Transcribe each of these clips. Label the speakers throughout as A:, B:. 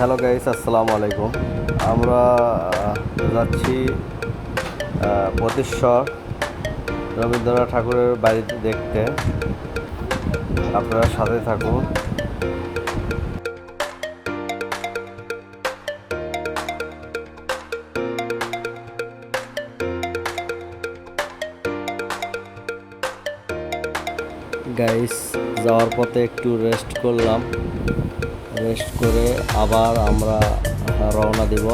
A: Hello guys, আসসালামু আলাইকুম। আমরা যাচ্ছি প্রতিশ্বর রবীন্দ্রনাথ ঠাকুরের বাড়িতে দেখতে। আপনারা সাথে থাকুন। গাইস, যাওয়ার পথে একটু রেস্ট করলাম। রেস্ট করে আবার আমরা রওনা দিব।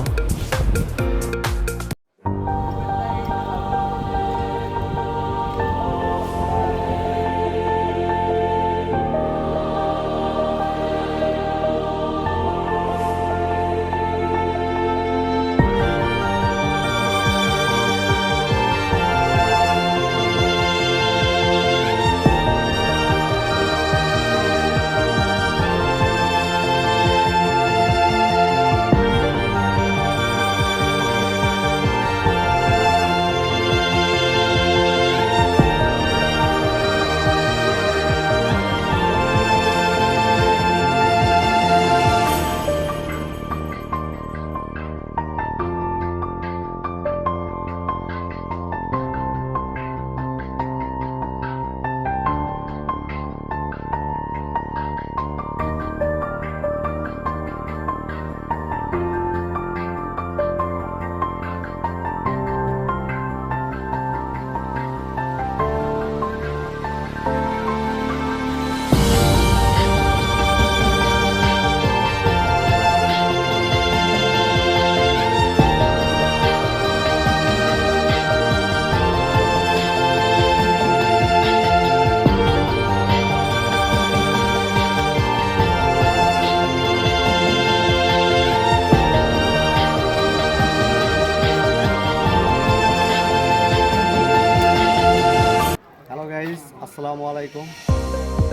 A: গাইস আসসালামু আলাইকুম।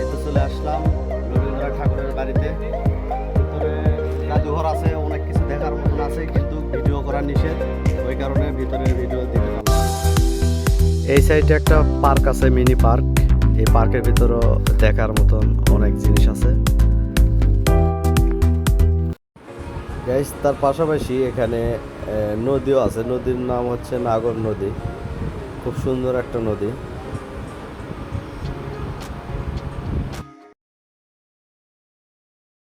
A: এই তো চলে আসলাম রবীন্দ্রনাথ ঠাকুরের বাড়িতে। ভিতরে জাদুঘর আছে, অনেক কিছু দেখার মতন আছে, কিন্তু ভিডিও করা নিষেধ। ওই কারণে ভিতরে ভিডিও দিতে পারলাম। এই সাইডে একটা পার্ক আছে, মিনি পার্ক। এই পার্কের ভিতরেও দেখার মতন অনেক জিনিস আছে। গাইস তার পাশাপাশি এখানে নদীও আছে। নদীর নাম হচ্ছে নাগর নদী। খুব সুন্দর একটা নদী।